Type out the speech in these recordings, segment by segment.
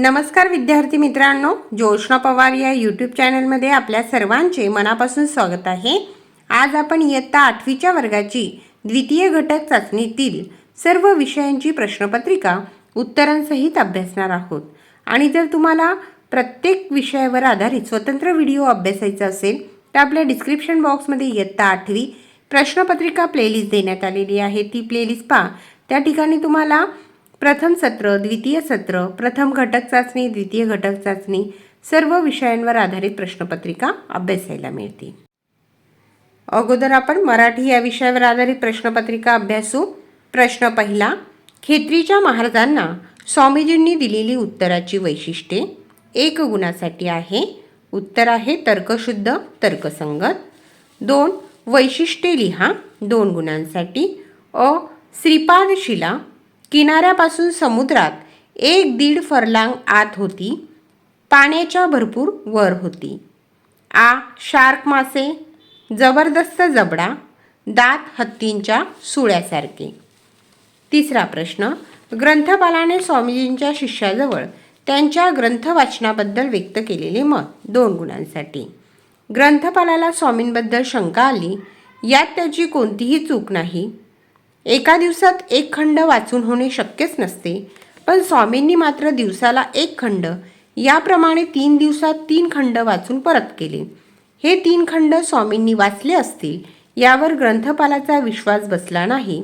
नमस्कार विद्यार्थी मित्रांनो ज्योष्णा पवार या यूट्यूब चॅनलमध्ये आपल्या सर्वांचे मनापासून स्वागत आहे. आज आपण इयत्ता आठवीच्या वर्गाची द्वितीय घटक चाचणीतील सर्व विषयांची प्रश्नपत्रिका उत्तरांसहित अभ्यासणार आहोत. आणि जर तुम्हाला प्रत्येक विषयावर आधारित स्वतंत्र व्हिडिओ अभ्यासायचा असेल तर आपल्या डिस्क्रिप्शन बॉक्समध्ये इयत्ता आठवी प्रश्नपत्रिका प्लेलिस्ट देण्यात आलेली आहे. ती प्लेलिस्ट पहा. त्या ठिकाणी तुम्हाला प्रथम सत्र द्वितीय सत्र प्रथम घटक चाचणी द्वितीय घटक चाचणी सर्व विषयांवर आधारित प्रश्नपत्रिका अभ्यासायला मिळतील. अगोदर आपण मराठी या विषयावर आधारित प्रश्नपत्रिका अभ्यासू. प्रश्न पहिला खेत्रीच्या महाराजांना स्वामीजींनी दिलेली उत्तराची वैशिष्ट्ये. एक गुणासाठी आहे. उत्तर आहे तर्कशुद्ध तर्कसंगत. दोन वैशिष्ट्ये लिहा. दोन गुणांसाठी. अ श्रीपादशिला किनाऱ्यापासून समुद्रात एक दीड फरलांग आत होती. पाण्याच्या भरपूर वर होती. आ शार्क मासे जबरदस्त जबडा दात हत्तींच्या सुळ्यासारखे. तिसरा प्रश्न ग्रंथपालाने स्वामीजींच्या शिष्याजवळ त्यांच्या ग्रंथवाचनाबद्दल व्यक्त केलेले मत दोन गुणांसाठी. ग्रंथपालाला स्वामींबद्दल शंका आली यात त्याची कोणतीही चूक नाही. एका दिवसात एक खंड वाचून होणे शक्यच नसते. पण स्वामींनी मात्र दिवसाला एक खंड याप्रमाणे तीन दिवसात तीन खंड वाचून परत केले. हे तीन खंड स्वामींनी वाचले असतील यावर ग्रंथपालाचा विश्वास बसला नाही.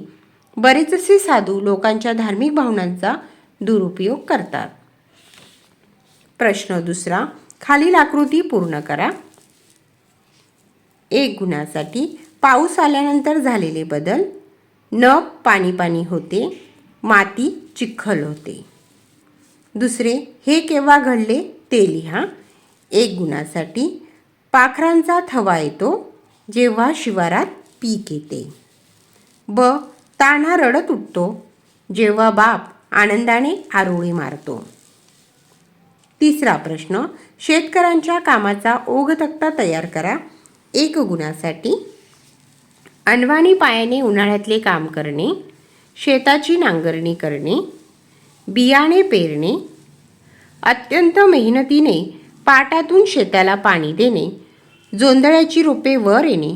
बरेचसे साधू लोकांच्या धार्मिक भावनांचा दुरुपयोग करतात. प्रश्न दुसरा खालील आकृती पूर्ण करा. एक गुणासाठी पाऊस आल्यानंतर झालेले बदल. नग पाणी पाणी होते माती चिखल होते. दुसरे हे केव्हा घडले ते लिहा. एक गुणासाठी पाखरांचा थवा येतो जेव्हा शिवारात पीक येते. ब तान्हा रडत उठतो जेव्हा बाप आनंदाने आरोळी मारतो. तिसरा प्रश्न शेतकऱ्यांच्या कामाचा ओघतक्ता तयार करा. एक गुणासाठी अनवाणी पायाने उन्हाळ्यातले काम करणे शेताची नांगरणी करणे बियाणे पेरणे अत्यंत मेहनतीने पाटातून शेताला पाणी देणे जोंधळ्याची रोपे वर येणे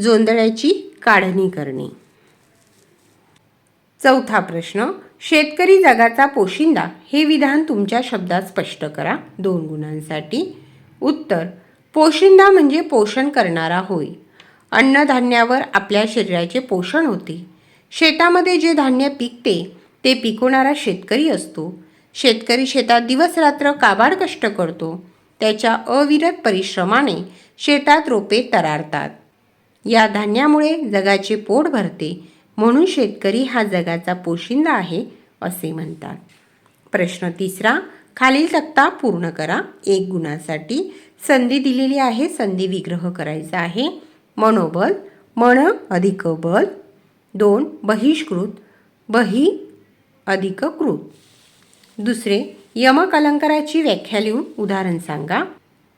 जोंधळ्याची काढणी करणे. चौथा प्रश्न शेतकरी जगाचा पोशिंदा हे विधान तुमच्या शब्दात स्पष्ट करा. दोन गुणांसाठी. उत्तर पोशिंदा म्हणजे पोषण करणारा होय. अन्नधान्यावर आपल्या शरीराचे पोषण होते. शेतामध्ये जे धान्य पिकते ते पिकवणारा शेतकरी असतो. शेतकरी शेतात दिवसरात्र काबाड कष्ट करतो. त्याच्या अविरत परिश्रमाने शेतात रोपे तरारतात. या धान्यामुळे जगाचे पोट भरते म्हणून शेतकरी हा जगाचा पोशिंदा आहे असे म्हणतात. प्रश्न तिसरा खालील तक्ता पूर्ण करा. एक गुणासाठी संधी दिलेली आहे संधी विग्रह करायचा आहे. मनोबल मन अधिक बल दोन बहिष्कृत बही अधिक कृत दुसरे यमक अलंकाराची व्याख्या लिहून उदाहरण सांगा.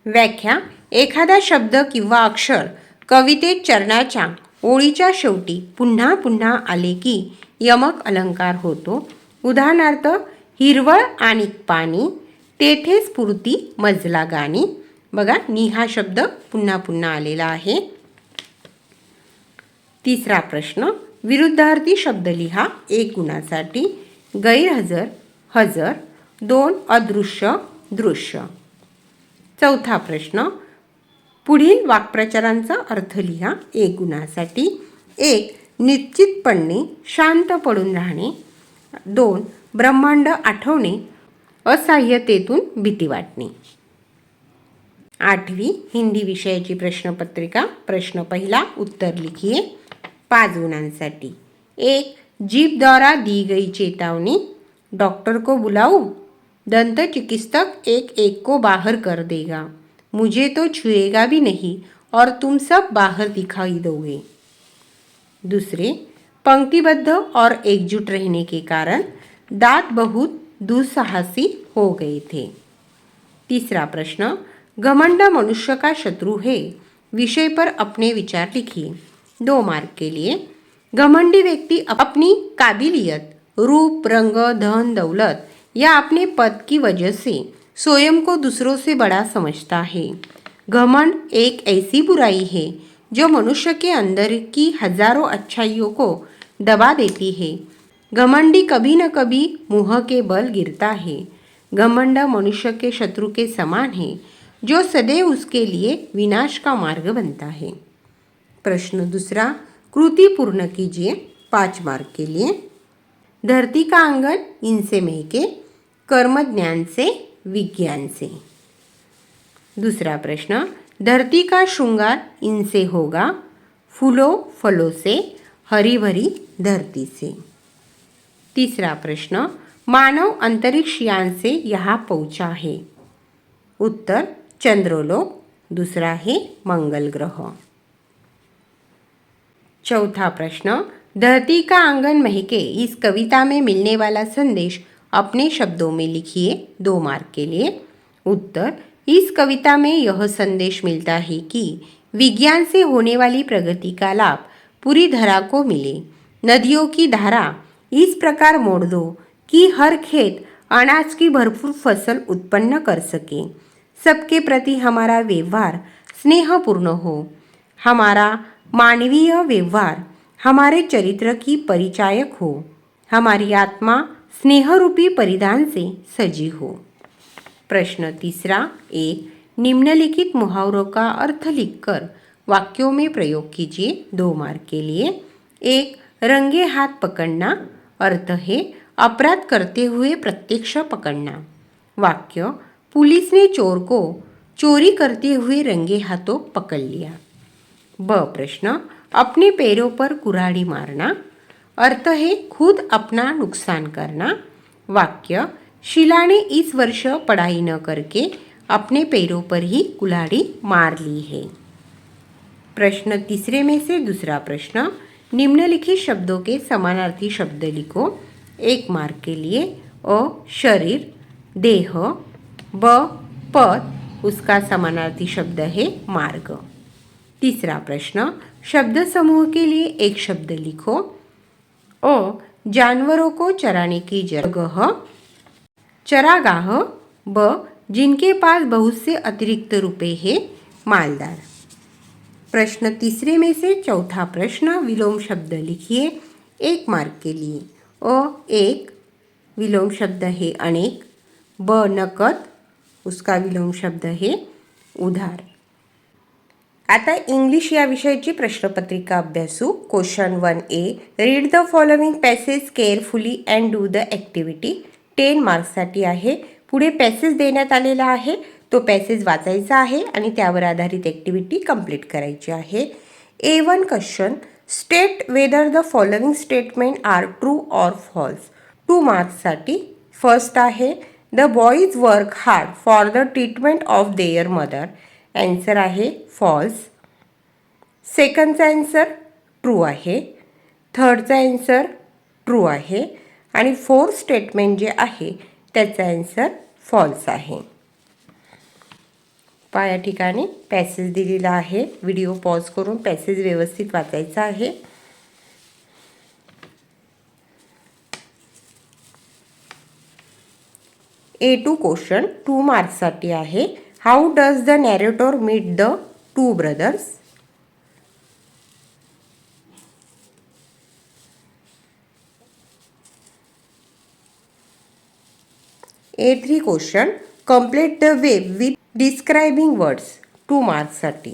व्याख्या एखादा शब्द किंवा अक्षर कवितेत चरणाच्या ओळीच्या शेवटी पुन्हा पुन्हा आले की यमक अलंकार होतो. उदाहरणार्थ हिरवळ आणि पाणी तेथे स्फूर्ती मजला गाणी. बघा नी हा शब्द पुन्हा पुन्हा आलेला आहे. तिसरा प्रश्न विरुद्धार्थी शब्द लिहा. एक गुणासाठी गैरहजर हजर दोन अदृश्य दृश्य. चौथा प्रश्न पुढील वाक्प्रचारांचा अर्थ लिहा. एक गुणासाठी एक निश्चितपणे शांत पडून राहणे. दोन ब्रह्मांड आठवणे असहाय्यतेतून भीती वाटणे. आठवी हिंदी विषयाची प्रश्नपत्रिका. प्रश्न पहिला उत्तर लिखिये. पाच गुणांसाठी एक जीप द्वारा दी गई चेतावनी डॉक्टर को बुलाऊं. दंत चिकित्सक एक एक को बाहर कर देगा. मुझे तो छुएगा भी नहीं और तुम सब बाहर दिखाई दोगे। दूसरे, पंक्तिबद्ध और एकजुट रहने के कारण दांत बहुत दुस्साहसी हो गए थे। तीसरा प्रश्न, घमंड मनुष्य का शत्रु है। विषय पर अपने विचार लिखिए। दो मार्क के लिए, घमंडी व्यक्ति अपनी काबिलियत, रूप, रंग, धन, दौलत या अपने पद की वजह से स्वयं को दूसरों से बड़ा समझता है। घमंड एक ऐसी बुराई है जो मनुष्य के अंदर की हज़ारों अच्छाइयों को दबा देती है। घमंडी कभी न कभी मुँह के बल गिरता है। घमंड मनुष्य के शत्रु के समान है, जो सदैव उसके लिए विनाश का मार्ग बनता है। प्रश्न दूसरा, कृति पूर्ण कीजिए पाँच मार्क के लिए। धरती का आँगन इनसे महके कर्म ज्ञान से, विज्ञान से। दूसरा प्रश्न, धरती का श्रृंगार इनसे होगा, फूलों, फलों से हरी भरी धरती से। तीसरा प्रश्न, मानव अंतरिक्ष यान से यहाँ पहुँचा है। उत्तर, चंद्रलोक, दूसरा है मंगल ग्रह। चौथा प्रश्न, धरती का आँगन महके इस कविता में मिलने वाला संदेश अपने शब्दों में लिखिए दो मार्क के लिए। उत्तर, इस कविता में यह संदेश मिलता है कि विज्ञान से होने वाली प्रगति का लाभ पूरी धरा को मिले। नदियों की धारा, इस प्रकार मोड़ दो कि हर खेत अनाज की भरपूर फ़सल उत्पन्न कर सके। सबके प्रति हमारा व्यवहार स्नेहपूर्ण हो। हमारा मानवीय व्यवहार हमारे चरित्र की परिचायक हो। हमारी आत्मा स्नेहरूपी परिधान से सजी हो। प्रश्न तीसरा एक निम्नलिखित मुहावरों का अर्थ लिखकर वाक्यों में प्रयोग कीजिए दो मार्क के लिए। एक रंगे हाथ पकड़ना। अर्थ है अपराध करते हुए प्रत्यक्ष पकड़ना। वाक्य पुलिस ने चोर को चोरी करते हुए रंगे हाथों पकड़ लिया। ब प्रश्न, अपने पैरों पर कुराड़ी मारना, अर्थ है खुद अपना नुकसान करना, वाक्य शिला ने इस वर्ष पढ़ाई न करके अपने पैरों पर ही कुल्हाड़ी मार ली है। प्रश्न तीसरे में से दूसरा प्रश्न, निम्नलिखित शब्दों के समानार्थी शब्द लिखो। एक मार्क के लिए, अ, शरीर, देह, ब, पद, उसका समानार्थी शब्द है मार्ग। तीसरा प्रश्न, शब्द समूह के लिए एक शब्द लिखो। अ जानवरों को चराने की जगह। चरागाह, ब, जिनके पास बहुत से अतिरिक्त रुपए है, मालदार। प्रश्न तीसरे में से चौथा प्रश्न, विलोम शब्द लिखिए, एक मार्क के लिए। अ एक, विलोम शब्द है अनेक। ब, नकद, उसका विलोम शब्द है उधार। आता इंग्लिश या विषयाची प्रश्नपत्रिका अभ्यासू. Question one A read the following passage carefully and do the activity ten मार्क्ससाठी आहे. पुढे पॅसेज देण्यात आलेला आहे. तो पॅसेज वाचायचा आहे आणि त्यावर आधारित ॲक्टिव्हिटी कंप्लीट करायची आहे. A one question state whether the following statement are true or false two मार्क्ससाठी first आहे. The boys work hard for the treatment of their mother answer आहे फॉल्स सेकंडचा ॲन्सर ट्रू आहे. थर्डचा ॲन्सर ट्रू आहे. आणि fourth statement जे आहे त्याचा ॲन्सर फॉल्स आहे. पा या ठिकाणी पॅसेज दिलेला आहे. व्हिडिओ पॉज करून पॅसेज व्यवस्थित वाचायचा आहे. ए टू क्वेश्चन टू मार्क्ससाठी आहे. how does the narrator meet the two brothers A three question complete the web with describing words two मार्क्ससाठी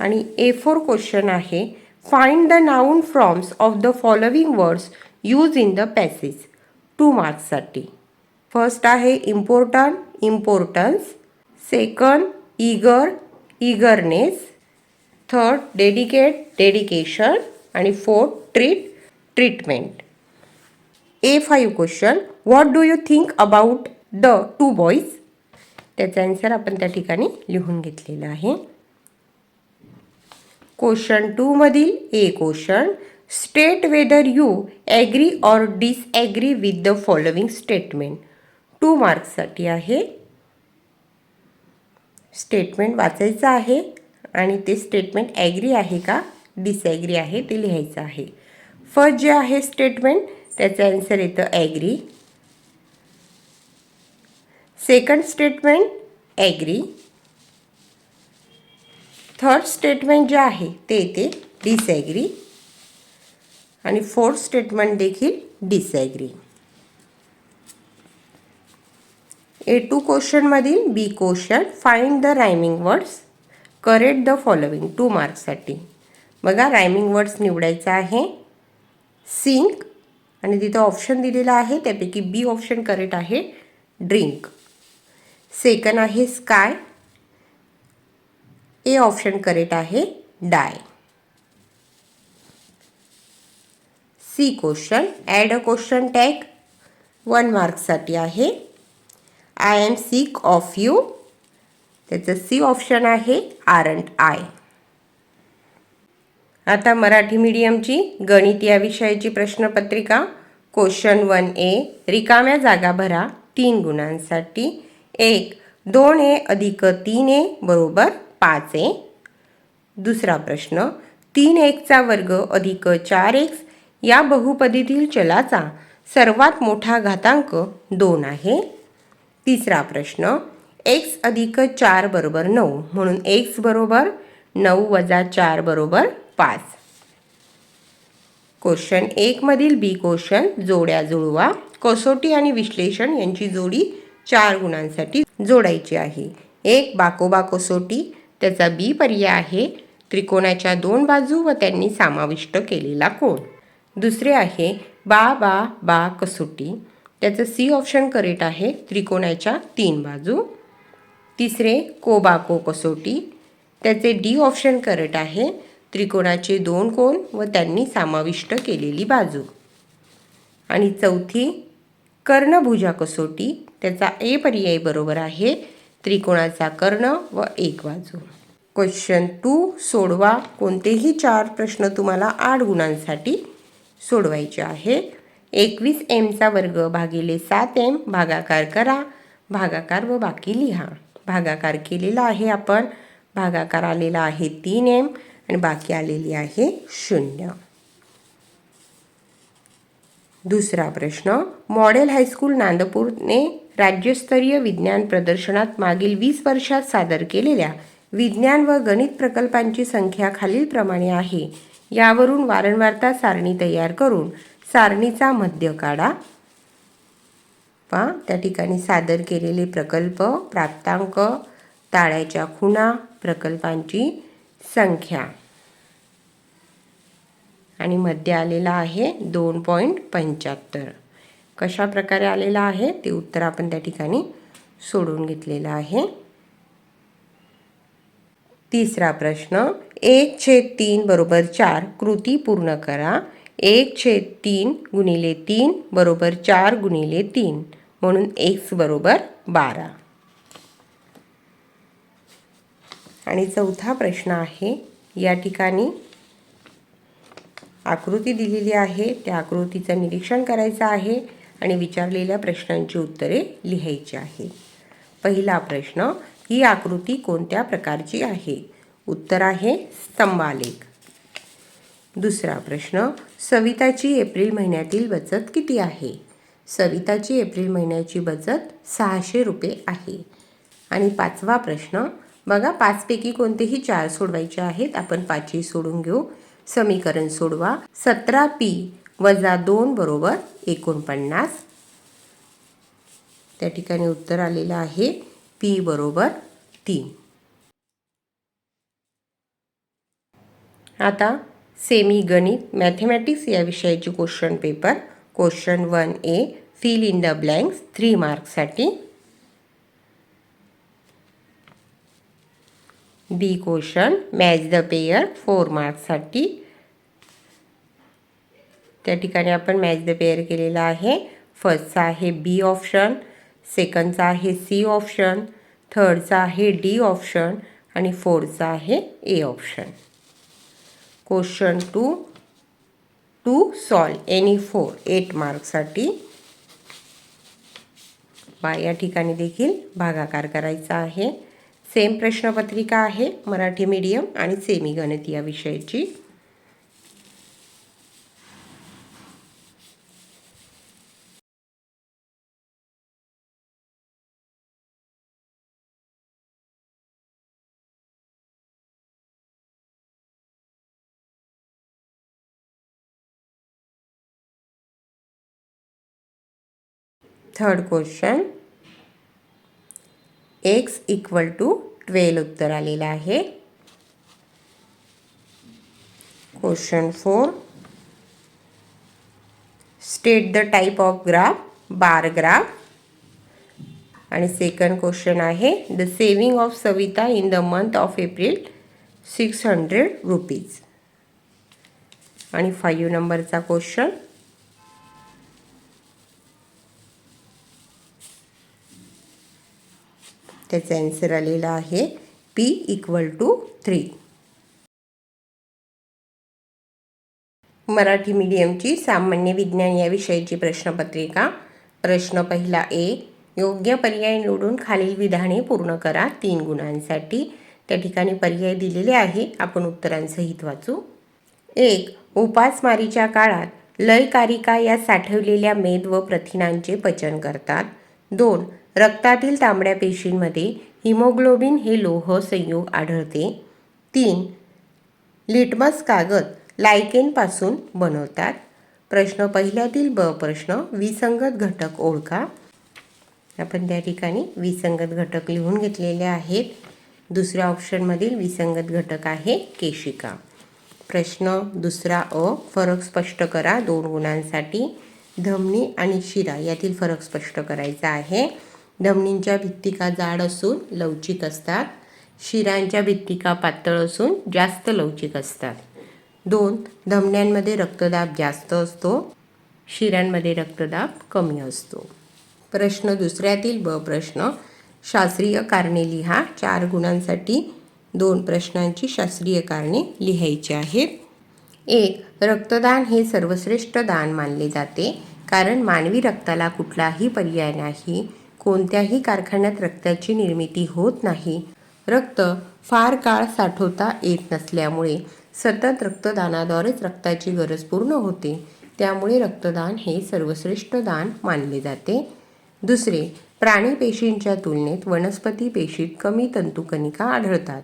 आणि ए फोर क्वेश्चन आहे find the noun forms of the following words use in the passage Two मार्क्ससाठी. First आहे important importance. Second eager eagerness third dedicate dedication. आणि fourth treat treatment. A five question. What do you think about the two boys त्याचा answer आपण त्या ठिकाणी लिहून घेतलेला आहे. Question टूमधील A question state whether you agree or disagree with the following statement two मार्क्ससाठी आहे. Statement वाचायचं आहे. आणि ते स्टेटमेंट ॲग्री आहे का? डिसॲग्री आहे ते लिहायचं आहे. फर्स्ट जे आहे स्टेटमेंट त्याचं ॲन्सर येतं agree second statement agree third statement जे आहे ते येते डिसॲग्री आणि फोर्थ स्टेटमेंट देखील disagree A two क्वेश्चनमधील B question find the rhyming words correct the following two मार्क्ससाठी बघा रायमिंग वर्ड्स निवडायचं आहे. सिंक आणि तिथं ऑप्शन दिलेलं आहे त्यापैकी बी ऑप्शन करेक्ट आहे ड्रिंक सेकंड आहे स्काय ए ऑप्शन करेक्ट आहे die C question add a question tag. One मार्कसाठी आहे. I am sick of you. त्याचं सी ऑप्शन आहे आर अँड आय. आता मराठी मीडियमची गणित या विषयाची प्रश्नपत्रिका. क्वेश्चन वन ए रिकाम्या जागा भरा तीन गुणांसाठी. एक दोन ए अधिक तीन ए बरोबर पाच ए. दुसरा प्रश्न तीन एकचा वर्ग अधिक चार एक्स या बहुपदीतील चलाचा सर्वात मोठा घातांक दोन आहे. तिसरा प्रश्न एक्स अधिक चार बरोबर नऊ म्हणून एक्स बरोबर नऊ वजा चार बरोबर पाच. क्वेश्चन एकमधील बी क्वेश्चन जोड्या जुळवा. कसोटी आणि विश्लेषण यांची जोडी चार गुणांसाठी जोडायची आहे. एक बाकोबा कसोटी त्याचा बी पर्याय आहे. त्रिकोणाच्या दोन बाजू व त्यांनी समाविष्ट केलेला कोण दुसरे आहे बा बा बा कसोटी. त्याचं सी ऑप्शन करेक्ट आहे त्रिकोणाच्या तीन बाजू. तिसरे कोबाको कसोटी. त्याचे डी ऑप्शन करेक्ट आहे त्रिकोणाचे दोन कोण व त्यांनी समाविष्ट केलेली बाजू. आणि चौथी कर्णभुजा कसोटी. त्याचा ए पर्याय बरोबर आहे त्रिकोणाचा कर्ण व एक बाजू. क्वेश्चन टू सोडवा. कोणतेही चार प्रश्न तुम्हाला आठ गुणांसाठी सोडवायचे आहे. एकवीस एमचा वर्ग भागिले सात एम भागाकार करा. भागाकार व बाकी लिहा. भागाकार केलेला आहे आपण. भागाकार आलेला आहे तीन एम आणि बाकी आलेली आहे शून्य. दुसरा प्रश्न. मॉडेल हायस्कूल नांदपूरने राज्यस्तरीय विज्ञान प्रदर्शनात मागील वीस वर्षात सादर केलेल्या विज्ञान व गणित प्रकल्पांची संख्या खालीलप्रमाणे आहे. यावरून वारंवारता सारणी तयार करून सारणीचा मध्य काढा. पा त्या ठिकाणी सादर केलेले प्रकल्प प्राप्तांक ताळ्याच्या खुणा प्रकल्पांची संख्या. आणि मध्ये आलेला आहे दोन पॉईंट पंच्याहत्तर. कशा प्रकारे आलेला आहे? ते उत्तर आपण त्या ठिकाणी सोडून घेतलेलं आहे. तिसरा प्रश्न एक छेद तीन बरोबर चार कृती पूर्ण करा. एक छेद तीन गुणिले तीन बरोबर चार गुणिले तीन. म्हणून एक्स बरोबर बारा. आणि चौथा प्रश्न आहे या ठिकाणी आकृती दिलेली आहे. त्या आकृतीचं निरीक्षण करायचं आहे आणि विचारलेल्या प्रश्नांची उत्तरे लिहायची आहे. पहिला प्रश्न ही आकृती कोणत्या प्रकारची आहे? उत्तर आहे स्तंभालेख. दुसरा प्रश्न सविताची एप्रिल महिन्यातील बचत किती आहे? सविताची एप्रिल महिन्याची बचत सहाशे रुपये आहे. आणि पाचवा प्रश्न बघा पाचपैकी कोणतेही चार सोडवायचे आहेत आपण पाचही सोडून घेऊ. समीकरण सोडवा सतरा पी वजा दोन बरोबर एकोणपन्नास. त्या ठिकाणी उत्तर आलेलं आहे पी बरोबर तीन. आता सेमी गणित मॅथमॅटिक्स या विषयाची question paper question one A fill in the blanks three मार्क्ससाठी B question match the pair four मार्क्ससाठी त्या ठिकाणी आपण मॅच द पेयर केलेला आहे. फर्स्टचा आहे बी ऑप्शन सेकंडचा आहे सी ऑप्शन थर्डचा आहे डी ऑप्शन आणि फोर्थचा आहे A option question two to solve any four eight मार्कसाठी बा या ठिकाणी देखील भागाकार करायचा आहे. सेम प्रश्नपत्रिका आहे मराठी मीडियम आणि सेमी गणित या विषयाची. Third question X equal to twelve उत्तर आलेलं आहे. Question four state the type of graph bar graph आणि सेकंड क्वेश्चन आहे the saving of Savita in the month of April six hundred rupees आणि फाईव्ह नंबरचा क्वेश्चन त्याचा answer आलेला आहे P equal to three Marathi मीडियमची सामान्य विज्ञान या विषयाची प्रश्नपत्रिका. प्रश्न पहिला ए योग्य पर्याय निवडून खालील विधाने पूर्ण करा तीन गुणांसाठी. त्या ठिकाणी पर्याय दिलेले आहे. आपण उत्तरांसहित वाचू. एक उपासमारीच्या काळात लयकारिका या साठवलेल्या मेद व प्रथिनांचे पचन करतात. दोन रक्तातील तांबड्या पेशींमध्ये हिमोग्लोबिन हे लोह संयोग आढळते. तीन लिटमस कागद लायकेनपासून बनवतात. प्रश्न पहिल्यातील ब प्रश्न विसंगत घटक ओळखा. आपण त्या ठिकाणी विसंगत घटक लिहून घेतलेले आहेत. दुसऱ्या ऑप्शनमधील विसंगत घटक आहे केशिका. प्रश्न दुसरा अ फरक स्पष्ट करा दोन गुणांसाठी. धमनी आणि शिरा यातील फरक स्पष्ट करायचा आहे. धमनींच्या भित्तिका जाड असून लवचिक असतात. शिरांच्या भित्तिका पातळ असून जास्त लवचिक असतात. दोन धमन्यांमध्ये रक्तदाब जास्त असतो. शिरांमध्ये रक्तदाब कमी असतो. प्रश्न दुसऱ्यातील ब प्रश्न. शास्त्रीय कारणे लिहा. चार गुणांसाठी दोन प्रश्नांची शास्त्रीय कारणे लिहायची आहेत. एक रक्तदान हे सर्वश्रेष्ठ दान मानले जाते. कारण मानवी रक्ताला कुठलाही पर्याय नाही. कोणत्याही कारखान्यात रक्ताची निर्मिती होत नाही. रक्त फार काळ साठवता येत नसल्यामुळे सतत रक्तदानाद्वारेच रक्ताची गरज पूर्ण होते. त्यामुळे रक्तदान हे सर्वश्रेष्ठ दान मानले जाते. दुसरे प्राणी पेशींच्या तुलनेत वनस्पती पेशीत कमी तंतुकणिका आढळतात.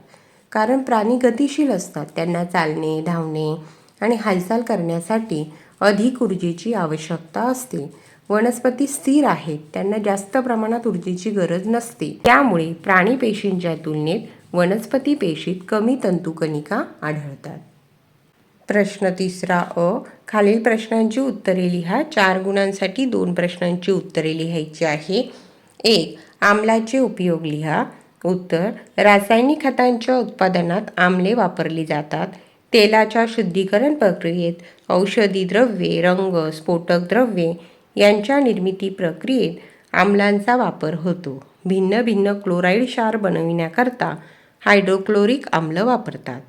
कारण प्राणी गतिशील असतात. त्यांना चालणे धावणे आणि हालचाल करण्यासाठी अधिक ऊर्जेची आवश्यकता असते. वनस्पती स्थिर आहेत. त्यांना जास्त प्रमाणात ऊर्जेची गरज नसते. त्यामुळे प्राणी पेशींच्या तुलनेत वनस्पती पेशीत कमी तंतुकणिका आढळतात. प्रश्न तिसरा अ. खालील प्रश्नांची उत्तरे लिहा. चार गुणांसाठी दोन प्रश्नांची उत्तरे लिहायची आहे. एक आम्लाचे उपयोग लिहा. उत्तर रासायनिक खतांच्या उत्पादनात आम्ले वापरली जातात. तेलाच्या शुद्धीकरण प्रक्रियेत औषधी द्रव्ये रंग स्फोटक द्रव्ये यांच्या निर्मिती प्रक्रियेत आम्लांचा वापर होतो. भिन्न भिन्न क्लोराईड क्षार बनविण्याकरता हायड्रोक्लोरिक आम्ल वापरतात.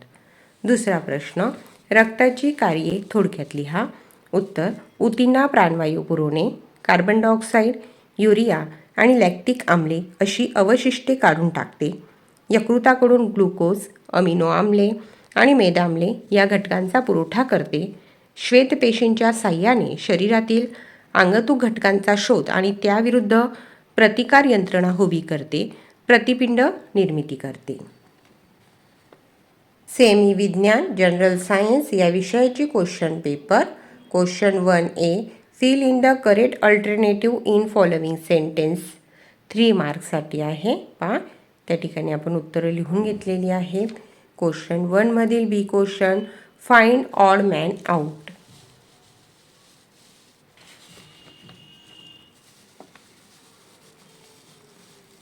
दुसरा प्रश्न रक्ताची कार्ये थोडक्यात लिहा उत्तर उतींना प्राणवायू पुरवणे कार्बन डायऑक्साईड युरिया आणि लॅक्टिक आम्ले अशी अवशिष्टे काढून टाकते. यकृताकडून ग्लुकोज अमिनो आम्ले आणि मेदाम्ले या घटकांचा पुरवठा करते. श्वेतपेशींच्या साह्याने शरीरातील अंगतूक घटकांचा शोध आणि त्याविरुद्ध प्रतिकार यंत्रणा उभी करते प्रतिपिंड निर्मिती करते. सेमी विज्ञान जनरल सायन्स या विषयाची question paper question one A fill in the correct alternative in following sentence three मार्क्ससाठी आहे. पा त्या ठिकाणी आपण उत्तरं लिहून घेतलेली आहेत. Question वनमधील B question find odd man out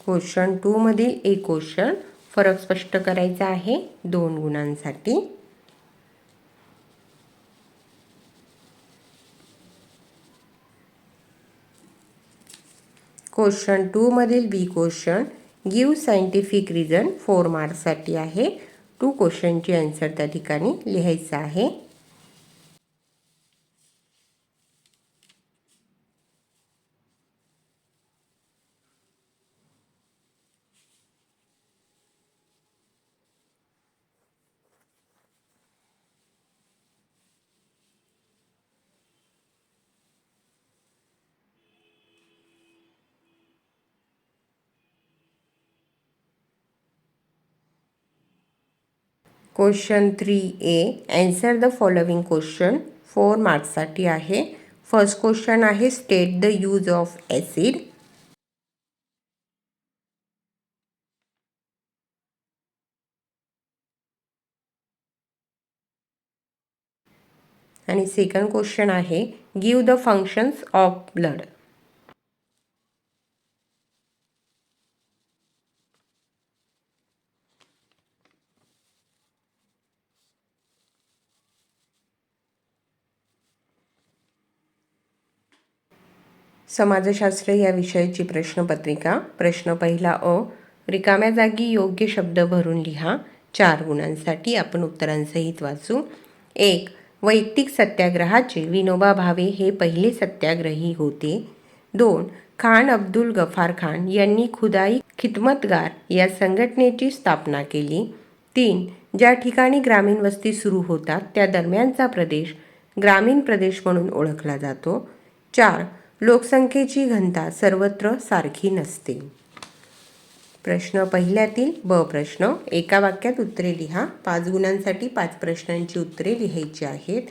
question टूमधील एक क्वेश्चन. फरक स्पष्ट करायचा आहे दोन गुणांसाठी. Question टूमधील B question. Give scientific reason four मार्क्ससाठी आहे. टू क्वेश्चनची आन्सर त्या ठिकाणी लिहायचं आहे. Question three A answer the following question four मार्क्ससाठी आहे. फ़र्स्ट क्वेश्चन आहे state the use of acid आणि सेकंड क्वेश्चन आहे give the functions of blood समाजशास्त्र या विषयाची प्रश्नपत्रिका. प्रश्न पहिला अ रिकाम्या जागी योग्य शब्द भरून लिहा. चार गुणांसाठी आपण उत्तरांसहित वाचू. एक वैयक्तिक सत्याग्रहाचे विनोबा भावे हे पहिले सत्याग्रही होते. दोन खान अब्दुल गफार खान यांनी खुदाई खिदमतगार या संघटनेची स्थापना केली. तीन ज्या ठिकाणी ग्रामीण वस्ती सुरू होतात त्या दरम्यानचा प्रदेश ग्रामीण प्रदेश म्हणून ओळखला जातो. चार लोकसंख्येची घनता सर्वत्र सारखी नसते. प्रश्न पहिल्यातील ब प्रश्न. एका वाक्यात उत्तरे लिहा. पाच गुणांसाठी पाच प्रश्नांची उत्तरे लिहायची आहेत.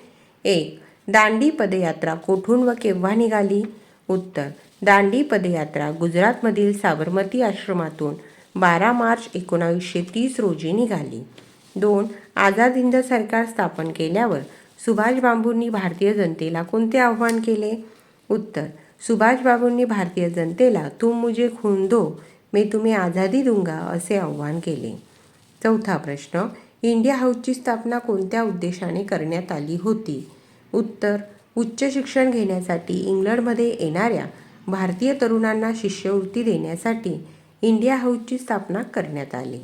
एक दांडी पदयात्रा कोठून व केव्हा निघाली? उत्तर दांडी पदयात्रा गुजरातमधील साबरमती आश्रमातून बारा मार्च एकोणावीसशे तीस रोजी निघाली. दोन आझाद हिंद सरकार स्थापन केल्यावर सुभाष बांबूंनी भारतीय जनतेला कोणते आव्हान केले? उत्तर सुभाषबाबूंनी भारतीय जनतेला तुम मुझे खून दो मी तुम्ही आझादी दूंगा असे आव्हान केले. चौथा प्रश्न इंडिया हाऊसची स्थापना कोणत्या उद्देशाने करण्यात आली होती? उत्तर उच्च शिक्षण घेण्यासाठी इंग्लंडमध्ये येणाऱ्या भारतीय तरुणांना शिष्यवृत्ती देण्यासाठी इंडिया हाऊसची स्थापना करण्यात आली.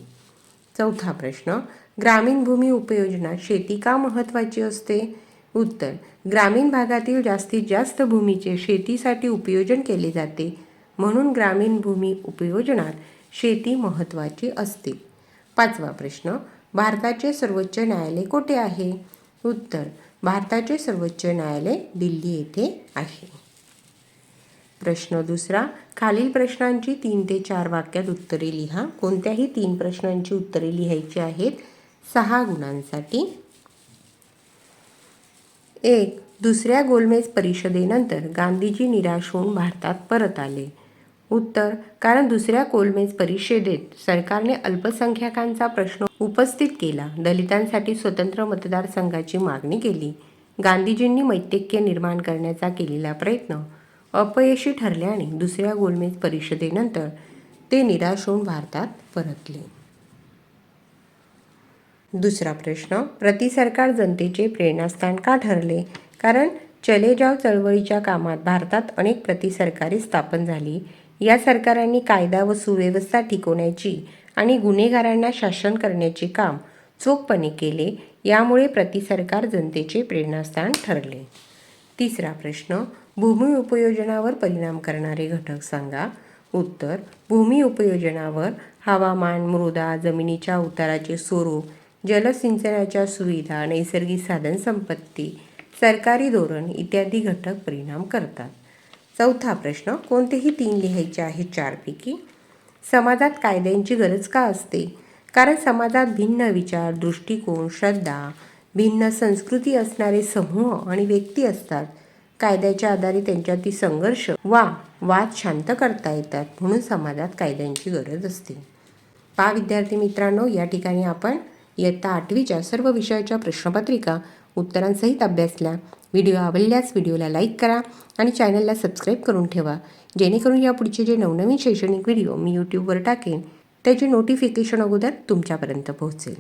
चौथा प्रश्न ग्रामीण भूमी उपयोजना शेती का महत्त्वाची असते? उत्तर. ग्रामीण भागातील जास्तीत जास्त भूमीचे शेतीसाठी उपयोजन केले जाते. म्हणून ग्रामीण भूमी उपयोजनात शेती महत्त्वाची असते. पाचवा प्रश्न भारताचे सर्वोच्च न्यायालय कोठे आहे? उत्तर भारताचे सर्वोच्च न्यायालय दिल्ली येथे आहे. प्रश्न दुसरा खालील प्रश्नांची तीन ते चार वाक्यात उत्तरे लिहा. कोणत्याही तीन प्रश्नांची उत्तरे लिहायची आहेत? सहा गुणांसाठी एक दुसऱ्या गोलमेज परिषदेनंतर गांधीजी निराश होऊन भारतात परत आले. उत्तर कारण दुसऱ्या गोलमेज परिषदेत सरकारने अल्पसंख्याकांचा प्रश्न उपस्थित केला. दलितांसाठी स्वतंत्र मतदारसंघाची मागणी केली. गांधीजींनी मैत्रिक्य निर्माण करण्याचा केलेला प्रयत्न अपयशी ठरल्याने दुसऱ्या गोलमेज परिषदेनंतर ते निराश होऊन भारतात परतले. दुसरा प्रश्न प्रति सरकार जनतेचे प्रेरणास्थान का ठरले? कारण चले जाव चळवळीच्या कामात भारतात अनेक प्रतिसरकारे स्थापन झाली. या सरकारांनी कायदा व सुव्यवस्था टिकवण्याची आणि गुन्हेगारांना शासन करण्याचे काम चोखपणे केले यामुळे प्रतिसरकार जनतेचे प्रेरणास्थान ठरले. तिसरा प्रश्न भूमी उपयोजनावर परिणाम करणारे घटक सांगा. उत्तर भूमी उपयोजनावर हवामान मृदा जमिनीच्या उताराचे स्वरूप जलसिंचनाच्या सुविधा नैसर्गिक साधनसंपत्ती सरकारी धोरण इत्यादी घटक परिणाम करतात. चौथा प्रश्न कोणतेही तीन लिहायचे आहे चारपैकी? समाजात कायद्यांची गरज का असते? कारण समाजात भिन्न विचार दृष्टिकोन श्रद्धा भिन्न संस्कृती असणारे समूह आणि व्यक्ती असतात. कायद्याच्या आधारे त्यांच्यातील संघर्ष वा वाद शांत करता येतात म्हणून समाजात कायद्यांची गरज असते. पा विद्यार्थी मित्रांनो या ठिकाणी आपण इयत्ता आठवीच्या सर्व विषयाच्या प्रश्नपत्रिका उत्तरांसहित अभ्यासल्या. व्हिडिओ आवडल्यास व्हिडिओला लाईक करा आणि चॅनलला सबस्क्राईब करून ठेवा. जेणेकरून या पुढचे जे नवनवीन शैक्षणिक व्हिडिओ मी यूट्यूबवर टाकेन त्याचे नोटिफिकेशन अगोदर तुमच्यापर्यंत पोहोचेल.